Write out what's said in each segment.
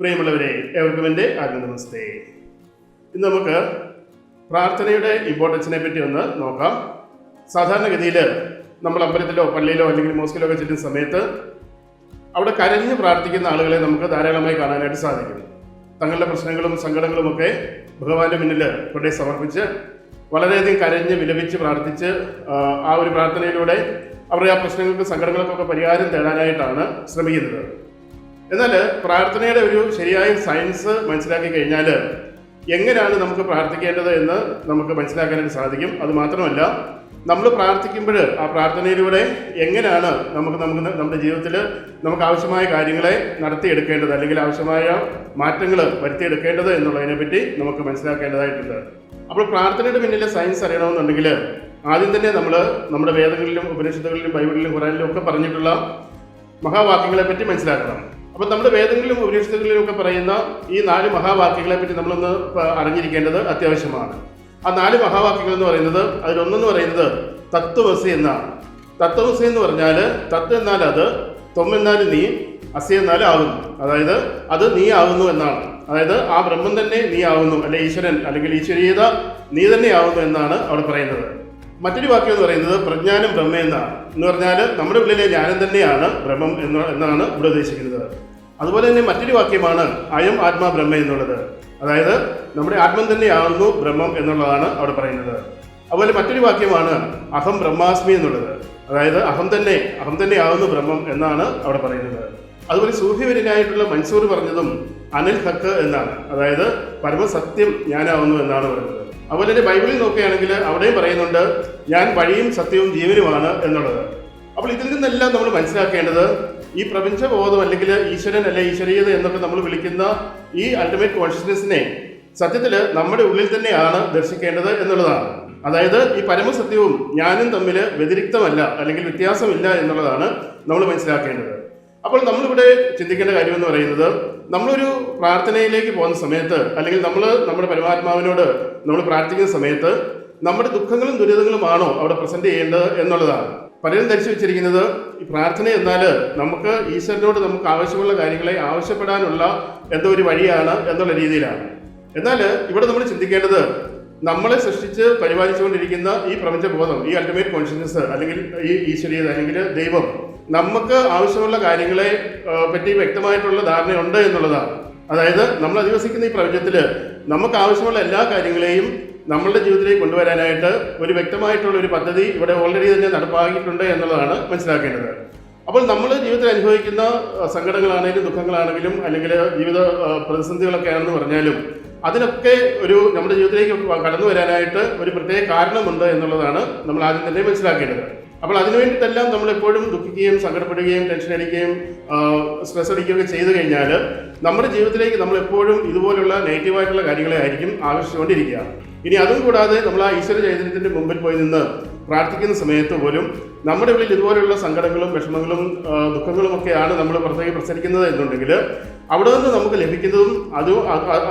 പ്രിയമുള്ളവരെ ഏവർക്കും എന്റെ ആദ്യ നമസ്തേ. ഇന്ന് നമുക്ക് പ്രാർത്ഥനയുടെ ഇമ്പോർട്ടൻസിനെ പറ്റി ഒന്ന് നോക്കാം. സാധാരണഗതിയിൽ നമ്മൾ അമ്പലത്തിലോ പള്ളിയിലോ അല്ലെങ്കിൽ മോസ്കിലോ ഒക്കെ ചെല്ലുന്ന സമയത്ത് അവിടെ കരഞ്ഞ് പ്രാർത്ഥിക്കുന്ന ആളുകളെ നമുക്ക് ധാരാളമായി കാണാനായിട്ട് സാധിക്കും. തങ്ങളുടെ പ്രശ്നങ്ങളും സങ്കടങ്ങളും ഒക്കെ ഭഗവാന്റെ മുന്നിൽ കൊണ്ടേ സമർപ്പിച്ച് വളരെയധികം കരഞ്ഞ് വിലപിച്ച് പ്രാർത്ഥിച്ച് ആ, ആ ഒരു പ്രാർത്ഥനയിലൂടെ അവരുടെ ആ പ്രശ്നങ്ങൾക്ക് സങ്കടങ്ങൾക്കൊക്കെ പരിഹാരം തേടാനായിട്ടാണ് ശ്രമിക്കുന്നത്. എന്നാൽ പ്രാർത്ഥനയുടെ ഒരു ശരിയായ സയൻസ് മനസ്സിലാക്കി കഴിഞ്ഞാൽ എങ്ങനെയാണ് നമുക്ക് പ്രാർത്ഥിക്കേണ്ടത് എന്ന് നമുക്ക് മനസ്സിലാക്കാനായിട്ട് സാധിക്കും. അത് മാത്രമല്ല നമ്മൾ പ്രാർത്ഥിക്കുമ്പോൾ ആ പ്രാർത്ഥനയിലൂടെ എങ്ങനെയാണ് നമുക്ക് നമുക്ക് നമ്മുടെ ജീവിതത്തിൽ നമുക്ക് ആവശ്യമായ കാര്യങ്ങളെ നടത്തിയെടുക്കേണ്ടത് അല്ലെങ്കിൽ ആവശ്യമായ മാറ്റങ്ങൾ വരുത്തിയെടുക്കേണ്ടത് എന്നുള്ളതിനെ പറ്റി നമുക്ക് മനസ്സിലാക്കേണ്ടതായിട്ടുണ്ട്. അപ്പോൾ പ്രാർത്ഥനയുടെ പിന്നിലെ സയൻസ് അറിയണമെന്നുണ്ടെങ്കിൽ ആദ്യം തന്നെ നമ്മൾ നമ്മുടെ വേദങ്ങളിലും ഉപനിഷത്തുകളിലും ബൈബിളിലും ഖുറാനിലും ഒക്കെ പറഞ്ഞിട്ടുള്ള മഹാവാക്യങ്ങളെ പറ്റി മനസ്സിലാക്കണം. അപ്പോൾ നമ്മുടെ വേദങ്ങളിലും ഉപനിഷത്തുകളിലും ഒക്കെ പറയുന്ന ഈ നാല് മഹാവാക്യങ്ങളെ പറ്റി നമ്മളൊന്ന് അറിഞ്ഞിരിക്കേണ്ടത് അത്യാവശ്യമാണ്. ആ നാല് മഹാവാക്യങ്ങൾ എന്ന് പറയുന്നത് അതിലൊന്നെന്ന് പറയുന്നത് തത്വസി എന്നാണ്. തത്വസി എന്ന് പറഞ്ഞാൽ തത്വ എന്നാൽ അത് തൊമ്മെന്നാൽ നീ അസി എന്നാൽ ആകുന്നു അതായത് അത് നീ ആകുന്നു എന്നാണ്. അതായത് ആ ബ്രഹ്മം തന്നെ നീ ആവുന്നു അല്ലെ ഈശ്വരൻ അല്ലെങ്കിൽ ഈശ്വരീയത നീ തന്നെ ആവുന്നു എന്നാണ് അവിടെ പറയുന്നത്. മറ്റൊരു വാക്യം എന്ന് പറയുന്നത് പ്രജ്ഞാനം ബ്രഹ്മ എന്നാണ്. എന്ന് പറഞ്ഞാൽ നമ്മുടെ ഉള്ളിലെ ജ്ഞാനം തന്നെയാണ് ബ്രഹ്മം എന്ന് എന്നാണ് ഇവിടെ ഉദ്ദേശിക്കുന്നത്. അതുപോലെ തന്നെ മറ്റൊരു വാക്യമാണ് അയം ആത്മാ ബ്രഹ്മ എന്നുള്ളത്. അതായത് നമ്മുടെ ആത്മം തന്നെയാകുന്നു ബ്രഹ്മം എന്നുള്ളതാണ് അവിടെ പറയുന്നത്. അതുപോലെ മറ്റൊരു വാക്യമാണ് അഹം ബ്രഹ്മാസ്മി എന്നുള്ളത്. അതായത് അഹം തന്നെ അഹം തന്നെ ആകുന്നു ബ്രഹ്മം എന്നാണ് അവിടെ പറയുന്നത്. അതുപോലെ സൂഫിവര്യനായിട്ടുള്ള മൻസൂർ പറഞ്ഞതും അനിൽ ഹക്ക് എന്നാണ്. അതായത് പരമസത്യം ഞാനാവുന്നു എന്നാണ് പറയുന്നത്. അതുപോലെ തന്നെ ബൈബിളിൽ നോക്കുകയാണെങ്കിൽ അവിടെയും പറയുന്നുണ്ട് ഞാൻ വഴിയും സത്യവും ജീവനുമാണ് എന്നുള്ളത്. അപ്പോൾ ഇതിൽ നിന്നെല്ലാം നമ്മൾ മനസ്സിലാക്കേണ്ടത് ഈ പ്രപഞ്ചബോധം അല്ലെങ്കിൽ ഈശ്വരൻ അല്ലെ ഈശ്വരീയത എന്നൊക്കെ നമ്മൾ വിളിക്കുന്ന ഈ അൾട്ടിമേറ്റ് കോൺഷ്യസ്നെസ്സിനെ സത്യത്തിൽ നമ്മുടെ ഉള്ളിൽ തന്നെയാണ് ദർശിക്കേണ്ടത് എന്നുള്ളതാണ്. അതായത് ഈ പരമസത്യവും ഞാനും തമ്മിൽ വ്യതിരിക്തമല്ല അല്ലെങ്കിൽ വ്യത്യാസമില്ല എന്നുള്ളതാണ് നമ്മൾ മനസ്സിലാക്കേണ്ടത്. അപ്പോൾ നമ്മളിവിടെ ചിന്തിക്കേണ്ട കാര്യം എന്ന് പറയുന്നത് നമ്മളൊരു പ്രാർത്ഥനയിലേക്ക് പോകുന്ന സമയത്ത് അല്ലെങ്കിൽ നമ്മൾ നമ്മുടെ പരമാത്മാവിനോട് നമ്മൾ പ്രാർത്ഥിക്കുന്ന സമയത്ത് നമ്മുടെ ദുഃഖങ്ങളും ദുരിതങ്ങളുമാണോ അവിടെ പ്രസന്റ് ചെയ്യേണ്ടത് എന്നുള്ളതാണ്. പലരും ധരിച്ചു വെച്ചിരിക്കുന്നത് പ്രാർത്ഥന എന്നാൽ നമുക്ക് ഈശ്വരനോട് നമുക്ക് ആവശ്യമുള്ള കാര്യങ്ങളെ ആവശ്യപ്പെടാനുള്ള എന്തോ ഒരു വഴിയാണ് എന്നുള്ള രീതിയിലാണ്. എന്നാൽ ഇവിടെ നമ്മൾ ചിന്തിക്കേണ്ടത് നമ്മളെ സൃഷ്ടിച്ച് പരിപാലിച്ചുകൊണ്ടിരിക്കുന്ന ഈ പ്രപഞ്ചബോധം ഈ അൾട്ടിമേറ്റ് കോൺഷ്യസ്നസ് അല്ലെങ്കിൽ ഈ ഈശ്വരീയത അല്ലെങ്കിൽ ദൈവം നമുക്ക് ആവശ്യമുള്ള കാര്യങ്ങളെ പറ്റി വ്യക്തമായിട്ടുള്ള ധാരണയുണ്ട് എന്നുള്ളതാണ്. അതായത് നമ്മൾ അധിവസിക്കുന്ന ഈ പ്രപഞ്ചത്തിൽ നമുക്ക് ആവശ്യമുള്ള എല്ലാ കാര്യങ്ങളെയും നമ്മളുടെ ജീവിതത്തിലേക്ക് കൊണ്ടുവരാനായിട്ട് ഒരു വ്യക്തമായിട്ടുള്ള ഒരു പദ്ധതി ഇവിടെ ഓൾറെഡി തന്നെ നടപ്പാക്കിയിട്ടുണ്ട് എന്നുള്ളതാണ് മനസ്സിലാക്കേണ്ടത്. അപ്പോൾ നമ്മൾ ജീവിതത്തിൽ അനുഭവിക്കുന്ന സങ്കടങ്ങളാണെങ്കിലും ദുഃഖങ്ങളാണെങ്കിലും അല്ലെങ്കിൽ ജീവിത പ്രതിസന്ധികളൊക്കെ ആണെന്ന് പറഞ്ഞാലും അതിനൊക്കെ ഒരു നമ്മുടെ ജീവിതത്തിലേക്ക് കടന്നു വരാനായിട്ട് ഒരു പ്രത്യേക കാരണമുണ്ട് എന്നുള്ളതാണ് നമ്മൾ ആദ്യം തന്നെ മനസ്സിലാക്കേണ്ടത്. അപ്പോൾ അതിനു വേണ്ടിയിട്ടെല്ലാം നമ്മൾ എപ്പോഴും ദുഃഖിക്കുകയും സങ്കടപ്പെടുകയും ടെൻഷൻ അടിക്കുകയും സ്ട്രെസ് അടിക്കുകയൊക്കെ ചെയ്തു കഴിഞ്ഞാൽ നമ്മുടെ ജീവിതത്തിലേക്ക് നമ്മൾ എപ്പോഴും ഇതുപോലുള്ള നെഗറ്റീവായിട്ടുള്ള കാര്യങ്ങളെ ആയിരിക്കും ആകർഷിച്ചുകൊണ്ടിരിക്കുക. ഇനി അതും കൂടാതെ നമ്മൾ ആ ഈശ്വര ചൈതന്യത്തിന്റെ മുമ്പിൽ പോയി നിന്ന് പ്രാർത്ഥിക്കുന്ന സമയത്ത് പോലും നമ്മുടെ ഉള്ളിൽ ഇതുപോലുള്ള സങ്കടങ്ങളും വിഷമങ്ങളും ദുഃഖങ്ങളും ഒക്കെയാണ് നമ്മൾ പുറത്തേക്ക് പ്രസരിക്കുന്നത് എന്നുണ്ടെങ്കിൽ അവിടെ നിന്ന് നമുക്ക് ലഭിക്കുന്നതും അതും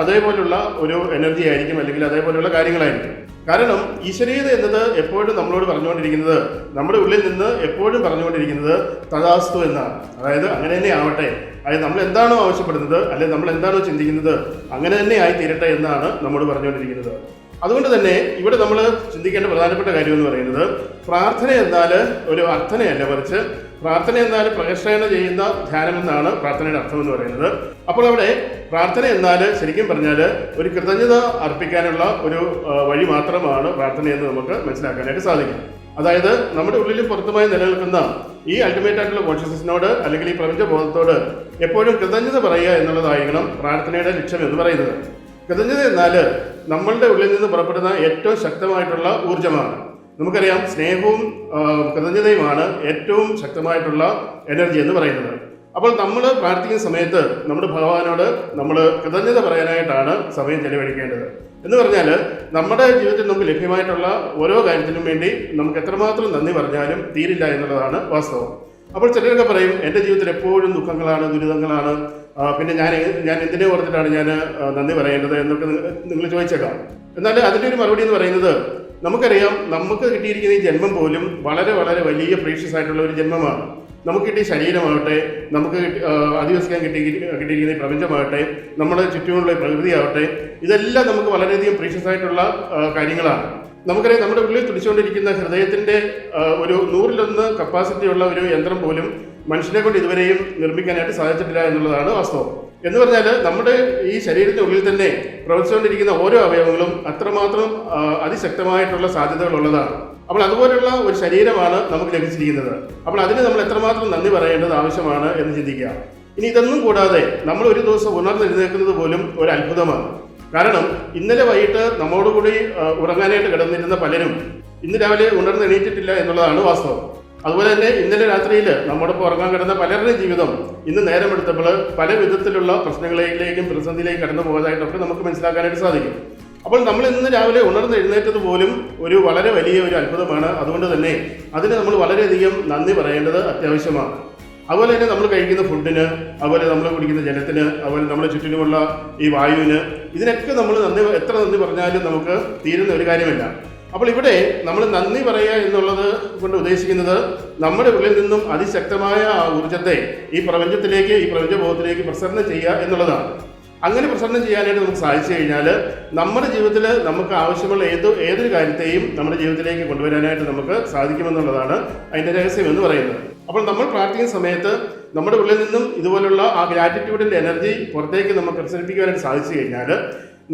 അതേപോലുള്ള ഒരു എനർജി ആയിരിക്കും അല്ലെങ്കിൽ അതേപോലെയുള്ള കാര്യങ്ങളായിരിക്കും. കാരണം ഈശ്വരീയത എന്നത് എപ്പോഴും നമ്മളോട് പറഞ്ഞുകൊണ്ടിരിക്കുന്നത് നമ്മുടെ ഉള്ളിൽ നിന്ന് എപ്പോഴും പറഞ്ഞുകൊണ്ടിരിക്കുന്നത് തഥാസ്തു എന്നാണ്. അതായത് അങ്ങനെ തന്നെ ആവട്ടെ. അതായത് നമ്മൾ എന്താണോ ആവശ്യപ്പെടുന്നത് അല്ലെങ്കിൽ നമ്മൾ എന്താണോ ചിന്തിക്കുന്നത് അങ്ങനെ തന്നെ ആയി തീരട്ടെ എന്നാണ് നമ്മോട് പറഞ്ഞുകൊണ്ടിരിക്കുന്നത്. അതുകൊണ്ട് തന്നെ ഇവിടെ നമ്മൾ ചിന്തിക്കേണ്ട പ്രധാനപ്പെട്ട കാര്യം എന്ന് പറയുന്നത് പ്രാർത്ഥന എന്നാൽ ഒരു അർത്ഥനയല്ല മറിച്ച് പ്രാർത്ഥന എന്നാൽ പ്രകർഷണ ചെയ്യുന്ന ധ്യാനം എന്നാണ് പ്രാർത്ഥനയുടെ അർത്ഥം എന്ന് പറയുന്നത്. അപ്പോൾ അവിടെ പ്രാർത്ഥന എന്നാൽ ശരിക്കും പറഞ്ഞാൽ ഒരു കൃതജ്ഞത അർപ്പിക്കാനുള്ള ഒരു വഴി മാത്രമാണ് പ്രാർത്ഥന എന്ന് നമുക്ക് മനസ്സിലാക്കാനായിട്ട് സാധിക്കും. അതായത് നമ്മുടെ ഉള്ളിലും പുറത്തുമായി നിലനിൽക്കുന്ന ഈ അൾട്ടിമേറ്റ് ആയിട്ടുള്ള കോൺഷ്യസ്നസിനോട് അല്ലെങ്കിൽ ഈ പ്രപഞ്ച ബോധത്തോട് എപ്പോഴും കൃതജ്ഞത പറയുക എന്നുള്ളതായിരിക്കണം പ്രാർത്ഥനയുടെ ലക്ഷ്യം എന്ന് പറയുന്നത്. കൃതജ്ഞത എന്നാൽ നമ്മളുടെ ഉള്ളിൽ നിന്ന് പുറപ്പെടുന്ന ഏറ്റവും ശക്തമായിട്ടുള്ള ഊർജമാണ്. നമുക്കറിയാം സ്നേഹവും കൃതജ്ഞതയുമാണ് ഏറ്റവും ശക്തമായിട്ടുള്ള എനർജി എന്ന് പറയുന്നത്. അപ്പോൾ നമ്മൾ പ്രാർത്ഥിക്കുന്ന സമയത്ത് നമ്മുടെ ഭഗവാനോട് നമ്മൾ കൃതജ്ഞത പറയാനായിട്ടാണ് സമയം ചെലവഴിക്കേണ്ടത്. എന്ന് പറഞ്ഞാൽ നമ്മുടെ ജീവിതത്തിൽ നമുക്ക് ലഭ്യമായിട്ടുള്ള ഓരോ കാര്യത്തിനും വേണ്ടി നമുക്ക് എത്രമാത്രം നന്ദി പറഞ്ഞാലും തീരില്ല എന്നുള്ളതാണ് വാസ്തവം. അപ്പോൾ ചിലരൊക്കെ പറയും എന്റെ ജീവിതത്തിൽ എപ്പോഴും ദുഃഖങ്ങളാണ് ദുരിതങ്ങളാണ്. പിന്നെ ഞാൻ ഞാൻ എന്തിനെ ഓർത്തിട്ടാണ് ഞാൻ നന്ദി പറയേണ്ടത്? എന്നൊക്കെ നിങ്ങൾ ചോദിച്ചേക്കാം. എന്നാൽ അതിന്റെ ഒരു മറുപടി എന്ന് പറയുന്നത് നമുക്കറിയാം നമുക്ക് കിട്ടിയിരിക്കുന്ന ഈ ജന്മം പോലും വളരെ വളരെ വലിയ പ്രീഷ്യസ് ആയിട്ടുള്ള ഒരു ജന്മമാണ്. നമുക്ക് കിട്ടിയ ശരീരമാവട്ടെ നമുക്ക് അധിവസിക്കാൻ കിട്ടി കിട്ടിയിരിക്കുന്ന ഈ പ്രപഞ്ചമാവട്ടെ നമ്മുടെ ചുറ്റുമുള്ള പ്രകൃതിയാവട്ടെ ഇതെല്ലാം നമുക്ക് വളരെയധികം പ്രീഷ്യസ് ആയിട്ടുള്ള കാര്യങ്ങളാണ്. നമുക്കറിയാം നമ്മുടെ ഉള്ളിൽ തുടിച്ചുകൊണ്ടിരിക്കുന്ന ഹൃദയത്തിന്റെ ഒരു നൂറിലൊന്ന് കപ്പാസിറ്റിയുള്ള ഒരു യന്ത്രം പോലും മനുഷ്യനെ കൊണ്ട് ഇതുവരെയും നിർമ്മിക്കാനായിട്ട് സാധിച്ചിട്ടില്ല എന്നുള്ളതാണ് വാസ്തവം. എന്ന് പറഞ്ഞാൽ നമ്മുടെ ഈ ശരീരത്തിനുള്ളിൽ തന്നെ പ്രവർത്തിച്ചുകൊണ്ടിരിക്കുന്ന ഓരോ അവയവങ്ങളും അത്രമാത്രം അതിശക്തമായിട്ടുള്ള സാധ്യതകളുള്ളതാണ് അപ്പോൾ അതുപോലുള്ള ഒരു ശരീരമാണ് നമുക്ക് ലഭിച്ചിരിക്കുന്നത്. അപ്പോൾ അതിന് നമ്മൾ എത്രമാത്രം നന്ദി പറയേണ്ടത് ആവശ്യമാണ് എന്ന് ചിന്തിക്കുക. ഇനി ഇതൊന്നും കൂടാതെ നമ്മൾ ഒരു ദിവസം ഉണർന്നെഴുന്നേൽക്കുന്നത് പോലും ഒരു അത്ഭുതമാണ്. കാരണം ഇന്നലെ വൈകിട്ട് നമ്മോടുകൂടി ഉറങ്ങാനായിട്ട് കിടന്നിരുന്ന പലരും ഇന്ന് രാവിലെ ഉണർന്നെണീറ്റിട്ടില്ല എന്നുള്ളതാണ് വാസ്തവം. അതുപോലെ തന്നെ ഇന്നലെ രാത്രിയിൽ നമ്മോടൊപ്പം ഉറങ്ങാൻ കിടന്ന പലരുടെയും ജീവിതം ഇന്ന് നേരമെടുത്തപ്പോൾ പല വിധത്തിലുള്ള പ്രശ്നങ്ങളിലേക്കും പ്രതിസന്ധിയിലേക്കും കടന്നു പോയതായിട്ടൊക്കെ നമുക്ക് മനസ്സിലാക്കാനായിട്ട് സാധിക്കും. അപ്പോൾ നമ്മൾ ഇന്ന് രാവിലെ ഉണർന്ന് എഴുന്നേറ്റത് പോലും ഒരു വളരെ വലിയ ഒരു അത്ഭുതമാണ്. അതുകൊണ്ട് തന്നെ അതിന് നമ്മൾ വളരെയധികം നന്ദി പറയേണ്ടത് അത്യാവശ്യമാണ്. അതുപോലെ തന്നെ നമ്മൾ കഴിക്കുന്ന ഫുഡിന് അതുപോലെ നമ്മൾ കുടിക്കുന്ന ജലത്തിന് അതുപോലെ നമ്മുടെ ചുറ്റിനുമുള്ള ഈ വായുവിന് ഇതിനൊക്കെ നമ്മൾ നന്ദി എത്ര നന്ദി പറഞ്ഞാലും നമുക്ക് തീരുന്ന ഒരു കാര്യമല്ല. അപ്പോൾ ഇവിടെ നമ്മൾ നന്ദി പറയുക എന്നുള്ളത് കൊണ്ട് ഉദ്ദേശിക്കുന്നത് നമ്മുടെ ഉള്ളിൽ നിന്നും അതിശക്തമായ ആ ഊർജത്തെ ഈ പ്രപഞ്ചത്തിലേക്ക് ഈ പ്രപഞ്ചബോധത്തിലേക്ക് പ്രസരണം ചെയ്യുക എന്നുള്ളതാണ്. അങ്ങനെ പ്രസരണം ചെയ്യാനായിട്ട് നമുക്ക് സാധിച്ചു കഴിഞ്ഞാൽ നമ്മുടെ ജീവിതത്തിൽ നമുക്ക് ആവശ്യമുള്ള ഏത് ഏതൊരു കാര്യത്തെയും നമ്മുടെ ജീവിതത്തിലേക്ക് കൊണ്ടുവരാനായിട്ട് നമുക്ക് സാധിക്കുമെന്നുള്ളതാണ് അതിന്റെ രഹസ്യം എന്ന് പറയുന്നത്. അപ്പോൾ നമ്മൾ പ്രാർത്ഥിക്കുന്ന സമയത്ത് നമ്മുടെ ഉള്ളിൽ നിന്നും ഇതുപോലുള്ള ആ ഗ്രാറ്റിറ്റ്യൂഡിന്റെ എനർജി പുറത്തേക്ക് നമുക്ക് പ്രസരിപ്പിക്കുവാനായിട്ട് സാധിച്ചു കഴിഞ്ഞാൽ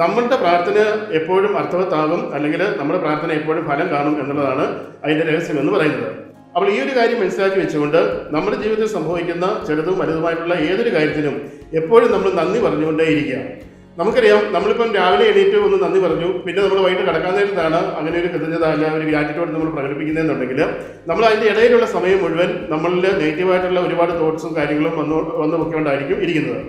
നമ്മളുടെ പ്രാർത്ഥന എപ്പോഴും അർത്ഥവത്താകും അല്ലെങ്കിൽ നമ്മുടെ പ്രാർത്ഥന എപ്പോഴും ഫലം കാണും എന്നുള്ളതാണ് അതിന്റെ രഹസ്യം എന്ന് പറയുന്നത്. അപ്പോൾ ഈ ഒരു കാര്യം മനസ്സിലാക്കി വെച്ചുകൊണ്ട് നമ്മുടെ ജീവിതത്തിൽ സംഭവിക്കുന്ന ചെറുതും വലുതുമായിട്ടുള്ള ഏതൊരു കാര്യത്തിനും എപ്പോഴും നമ്മൾ നന്ദി പറഞ്ഞുകൊണ്ടേയിരിക്കുക. നമുക്കറിയാം നമ്മളിപ്പം രാവിലെ എണീറ്റ് ഒന്ന് നന്ദി പറഞ്ഞു പിന്നെ നമ്മൾ വൈകിട്ട് കിടക്കാൻ നേരത്താണ് അങ്ങനെ ഒരു കൃതജ്ഞത അല്ല ഒരു ഗ്രാറ്റിറ്റ്യൂഡ് നമ്മൾ പ്രകടിപ്പിക്കുന്നതെന്നുണ്ടെങ്കിൽ നമ്മൾ അതിന്റെ ഇടയിലുള്ള സമയം മുഴുവൻ നമ്മളിൽ നെഗറ്റീവായിട്ടുള്ള ഒരുപാട് തോട്ട്സും കാര്യങ്ങളും വന്നു വന്നു ഉണ്ടായിരിക്കും ഇരിക്കുന്നത്.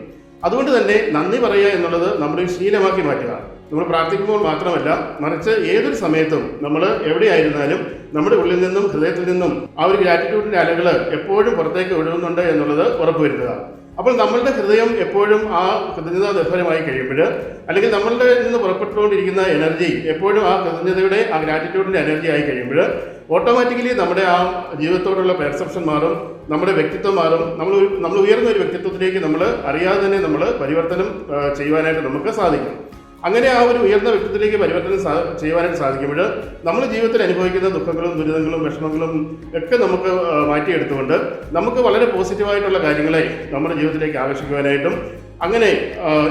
അതുകൊണ്ട് തന്നെ നന്ദി പറയുക എന്നുള്ളത് നമ്മുടെ ഒരു ശീലമാക്കി മാറ്റുക. നമ്മൾ പ്രാർത്ഥിക്കുമ്പോൾ മാത്രമല്ല മറിച്ച് ഏതൊരു സമയത്തും നമ്മൾ എവിടെയായിരുന്നാലും നമ്മുടെ ഉള്ളിൽ നിന്നും ഹൃദയത്തിൽ നിന്നും ആ ഒരു ഗ്രാറ്റിറ്റ്യൂഡിന്റെ അലകൾ എപ്പോഴും പുറത്തേക്ക് ഒഴുകുന്നുണ്ട് എന്നുള്ളത് ഉറപ്പുവരുത്തുക. അപ്പോൾ നമ്മളുടെ ഹൃദയം എപ്പോഴും ആ കൃതജ്ഞത നിർഭരമായി കഴിയുമ്പോൾ അല്ലെങ്കിൽ നമ്മളുടെ നിന്ന് പുറപ്പെട്ടുകൊണ്ടിരിക്കുന്ന എനർജി എപ്പോഴും ആ കൃതജ്ഞതയുടെ ആ ഗ്രാറ്റിറ്റ്യൂഡിന്റെ എനർജി ആയി കഴിയുമ്പോൾ ഓട്ടോമാറ്റിക്കലി നമ്മുടെ ആ ജീവിതത്തോടുള്ള പെർസെപ്ഷൻ മാറും നമ്മുടെ വ്യക്തിത്വം മാറും. നമ്മൾ നമ്മൾ ഉയർന്ന ഒരു വ്യക്തിത്വത്തിലേക്ക് നമ്മൾ അറിയാതെ തന്നെ നമ്മൾ പരിവർത്തനം ചെയ്യുവാനായിട്ട് നമുക്ക് സാധിക്കും. അങ്ങനെ ആ ഒരു ഉയർന്ന വ്യക്തിത്വത്തിലേക്ക് പരിവർത്തനം ചെയ്യുവാനായിട്ട് സാധിക്കുമ്പോൾ നമ്മൾ ജീവിതത്തിൽ അനുഭവിക്കുന്ന ദുഃഖങ്ങളും ദുരിതങ്ങളും വിഷമങ്ങളും ഒക്കെ നമുക്ക് മാറ്റിയെടുത്തുകൊണ്ട് നമുക്ക് വളരെ പോസിറ്റീവായിട്ടുള്ള കാര്യങ്ങളെ നമ്മുടെ ജീവിതത്തിലേക്ക് ആകർഷിക്കുവാനായിട്ടും അങ്ങനെ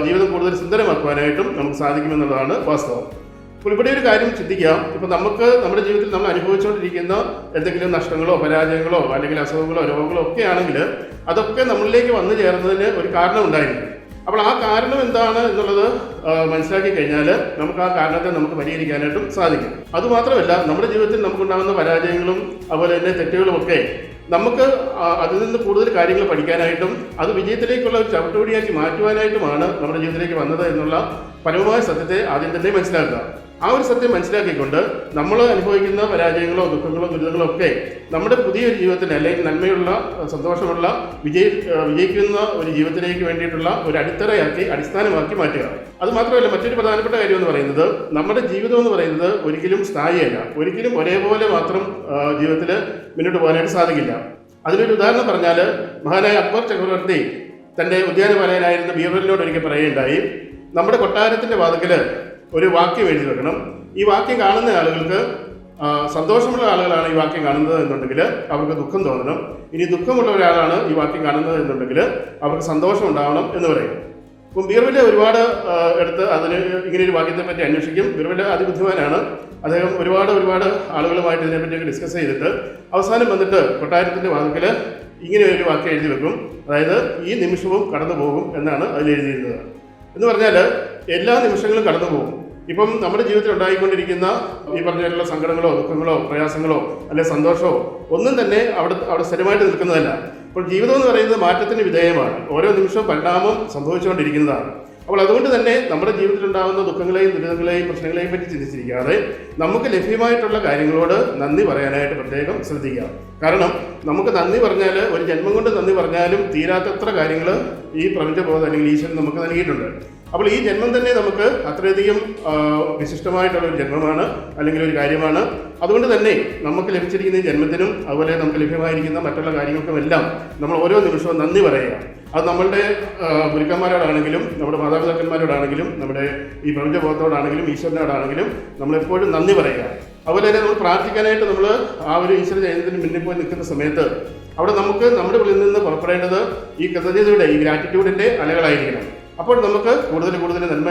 ജീവിതം കൂടുതൽ സുന്ദരമാക്കുവാനായിട്ടും നമുക്ക് സാധിക്കുമെന്നുള്ളതാണ് വാസ്തവം. അപ്പോൾ ഇവിടെ ഒരു കാര്യം ചിന്തിക്കാം ഇപ്പം നമുക്ക് നമ്മുടെ ജീവിതത്തിൽ നമ്മൾ അനുഭവിച്ചുകൊണ്ടിരിക്കുന്ന എന്തെങ്കിലും നഷ്ടങ്ങളോ പരാജയങ്ങളോ അല്ലെങ്കിൽ അസുഖങ്ങളോ രോഗങ്ങളോ ഒക്കെ ആണെങ്കിൽ അതൊക്കെ നമ്മളിലേക്ക് വന്നു ചേർന്നതിന് ഒരു കാരണം ഉണ്ടായിരിക്കും. അപ്പോൾ ആ കാരണം എന്താണ് എന്നുള്ളത് മനസ്സിലാക്കി കഴിഞ്ഞാൽ നമുക്ക് ആ കാരണത്തെ നമുക്ക് പരിഹരിക്കാനായിട്ടും സാധിക്കും. അതുമാത്രമല്ല നമ്മുടെ ജീവിതത്തിൽ നമുക്കുണ്ടാകുന്ന പരാജയങ്ങളും അതുപോലെ തന്നെ തെറ്റുകളും ഒക്കെ നമുക്ക് അതിൽ നിന്ന് കൂടുതൽ കാര്യങ്ങൾ പഠിക്കാനായിട്ടും അത് വിജയത്തിലേക്കുള്ള ഒരു ചവിട്ടുപടിയാക്കി മാറ്റുവാനായിട്ടുമാണ് നമ്മുടെ ജീവിതത്തിലേക്ക് വന്നത് എന്നുള്ള പരമമായ സത്യത്തെ ആദ്യം തന്നെ മനസ്സിലാക്കുക. ആ ഒരു സത്യം മനസ്സിലാക്കിക്കൊണ്ട് നമ്മൾ അനുഭവിക്കുന്ന പരാജയങ്ങളോ ദുഃഖങ്ങളോ ദുരിതങ്ങളോ ഒക്കെ നമ്മുടെ പുതിയൊരു ജീവിതത്തിന് അല്ലെങ്കിൽ നന്മയുള്ള സന്തോഷമുള്ള വിജയി വിജയിക്കുന്ന ഒരു ജീവിതത്തിലേക്ക് വേണ്ടിയിട്ടുള്ള ഒരു അടിത്തറയാക്കി അടിസ്ഥാനമാക്കി മാറ്റുക. അത് മാത്രമല്ല മറ്റൊരു പ്രധാനപ്പെട്ട കാര്യം എന്ന് പറയുന്നത് നമ്മുടെ ജീവിതം എന്ന് പറയുന്നത് ഒരിക്കലും സ്ഥായിയല്ല. ഒരിക്കലും ഒരേപോലെ മാത്രം ജീവിതത്തിൽ മുന്നോട്ട് പോകാനായിട്ട് സാധിക്കില്ല. അതിനൊരു ഉദാഹരണം പറഞ്ഞാൽ മഹാനായ അക്ബർ ചക്രവർത്തി തന്റെ ഉദ്യാനപാലകനായിരുന്ന ബീർബലിനോട് ഒരിക്കൽ പറയുകയുണ്ടായി നമ്മുടെ കൊട്ടാരത്തിന്റെ വാതിക്കൽ ഒരു വാക്യം എഴുതി വെക്കണം. ഈ വാക്യം കാണുന്ന ആളുകൾക്ക് സന്തോഷമുള്ള ആളുകളാണ് ഈ വാക്യം കാണുന്നത് എന്നുണ്ടെങ്കിൽ അവർക്ക് ദുഃഖം തോന്നണം. ഇനി ദുഃഖമുള്ള ഒരാളാണ് ഈ വാക്യം കാണുന്നത് എന്നുണ്ടെങ്കിൽ അവർക്ക് സന്തോഷം ഉണ്ടാവണം എന്ന് പറയും. അപ്പം ബീർബൽ ഒരുപാട് എടുത്ത് അതിന് ഇങ്ങനെ ഒരു വാക്യത്തെ പറ്റി അന്വേഷിക്കും. ബീർബൽ അതിബുദ്ധിമാനാണ്. അദ്ദേഹം ഒരുപാട് ഒരുപാട് ആളുകളുമായിട്ട് ഇതിനെപ്പറ്റിയൊക്കെ ഡിസ്കസ് ചെയ്തിട്ട് അവസാനം വന്നിട്ട് കൊട്ടാരത്തിന്റെ വാതിക്കൽ ഇങ്ങനെ ഒരു വാക്യം എഴുതി വെക്കും. അതായത് ഈ നിമിഷവും കടന്നു പോകും എന്നാണ് അതിൽ എഴുതിയിരുന്നത് എന്ന് പറഞ്ഞാൽ എല്ലാ നിമിഷങ്ങളും കടന്നു പോകും ഇപ്പം നമ്മുടെ ജീവിതത്തിൽ ഉണ്ടായിക്കൊണ്ടിരിക്കുന്ന ഈ പറഞ്ഞ സങ്കടങ്ങളോ ദുഃഖങ്ങളോ പ്രയാസങ്ങളോ അല്ലെ സന്തോഷമോ ഒന്നും തന്നെ അവിടെ അവിടെ സ്ഥിരമായിട്ട് നിൽക്കുന്നതല്ല. അപ്പോൾ ജീവിതം എന്ന് പറയുന്നത് മാറ്റത്തിന് വിധേയമാണ്. ഓരോ നിമിഷവും പരിണാമം സംഭവിച്ചുകൊണ്ടിരിക്കുന്നതാണ്. അപ്പോൾ അതുകൊണ്ട് തന്നെ നമ്മുടെ ജീവിതത്തിൽ ഉണ്ടാകുന്ന ദുഃഖങ്ങളെയും ദുരിതങ്ങളെയും പ്രശ്നങ്ങളെയും പറ്റി ചിന്തിച്ചിരിക്കാതെ നമുക്ക് ലഭ്യമായിട്ടുള്ള കാര്യങ്ങളോട് നന്ദി പറയാനായിട്ട് പ്രത്യേകം ശ്രദ്ധിക്കുക. കാരണം നമുക്ക് നന്ദി പറഞ്ഞാൽ ഒരു ജന്മം കൊണ്ട് നന്ദി പറഞ്ഞാലും തീരാത്തത്ര കാര്യങ്ങൾ ഈ പ്രപഞ്ചബോധം അല്ലെങ്കിൽ ഈശ്വരൻ നമുക്ക് നൽകിയിട്ടുണ്ട്. അപ്പോൾ ഈ ജന്മം തന്നെ നമുക്ക് അത്രയധികം വിശിഷ്ടമായിട്ടുള്ള ഒരു ജന്മമാണ് അല്ലെങ്കിൽ ഒരു കാര്യമാണ്. അതുകൊണ്ട് തന്നെ നമുക്ക് ലഭിച്ചിരിക്കുന്ന ഈ ജന്മത്തിനും അതുപോലെ നമുക്ക് ലഭ്യമായിരിക്കുന്ന മറ്റുള്ള കാര്യങ്ങൾക്കുമെല്ലാം നമ്മൾ ഓരോ നിമിഷവും നന്ദി പറയുക. അത് നമ്മളുടെ ഗുരുക്കന്മാരോടാണെങ്കിലും നമ്മുടെ മാതാപിതാക്കന്മാരോടാണെങ്കിലും നമ്മുടെ ഈ പ്രപഞ്ചബോധത്തോടാണെങ്കിലും ഈശ്വരനോടാണെങ്കിലും നമ്മളെപ്പോഴും നന്ദി പറയുക. അതുപോലെ തന്നെ നമ്മൾ പ്രാർത്ഥിക്കാനായിട്ട് നമ്മൾ ആ ഒരു ഈശ്വര ജയന്തിന് മുന്നിൽ പോയി നിൽക്കുന്ന സമയത്ത് അവിടെ നമുക്ക് നമ്മുടെ ഉള്ളിൽ നിന്ന് പുറപ്പെടേണ്ടത് ഈ കൃതജ്ഞതയുടെ ഈ ഗ്രാറ്റിറ്റ്യൂഡിന്റെ അലകളായിരിക്കണം. അപ്പോൾ നമുക്ക് കൂടുതൽ കൂടുതൽ നന്മ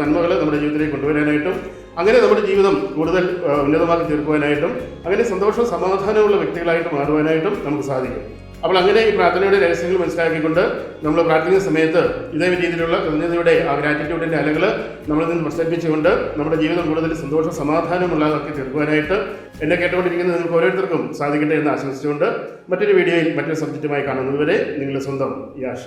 നന്മകൾ നമ്മുടെ ജീവിതത്തിലേക്ക് കൊണ്ടുവരാനായിട്ടും അങ്ങനെ നമ്മുടെ ജീവിതം കൂടുതൽ ഉന്നതമാക്കി തീർക്കുവാനായിട്ടും അങ്ങനെ സന്തോഷവും സമാധാനമുള്ള വ്യക്തികളായിട്ട് മാറുവാനായിട്ടും നമുക്ക് സാധിക്കും. അപ്പോൾ അങ്ങനെ ഈ പ്രാർത്ഥനയുടെ രഹസ്യങ്ങൾ മനസ്സിലാക്കിക്കൊണ്ട് നമ്മൾ പ്രാർത്ഥിക്കുന്ന സമയത്ത് ഇതേ രീതിയിലുള്ള കൃതജ്ഞതയുടെ ആ ഗ്രാറ്റിറ്റ്യൂഡിന്റെ അലകൾ നമ്മളിൽ നിന്ന് പ്രസരിപ്പിച്ചുകൊണ്ട് നമ്മുടെ ജീവിതം കൂടുതൽ സന്തോഷം സമാധാനമുള്ളതാക്കി തീർക്കുവാനായിട്ട് എന്നെ കേട്ടുകൊണ്ടിരിക്കുന്ന നിങ്ങൾക്ക് ഓരോരുത്തർക്കും സാധിക്കട്ടെ എന്ന് ആശംസിച്ചുകൊണ്ട് മറ്റൊരു വീഡിയോയിൽ മറ്റൊരു സബ്ജക്റ്റുമായി കാണുന്നതുവരെ നിങ്ങളുടെ സ്വന്തം Yasha.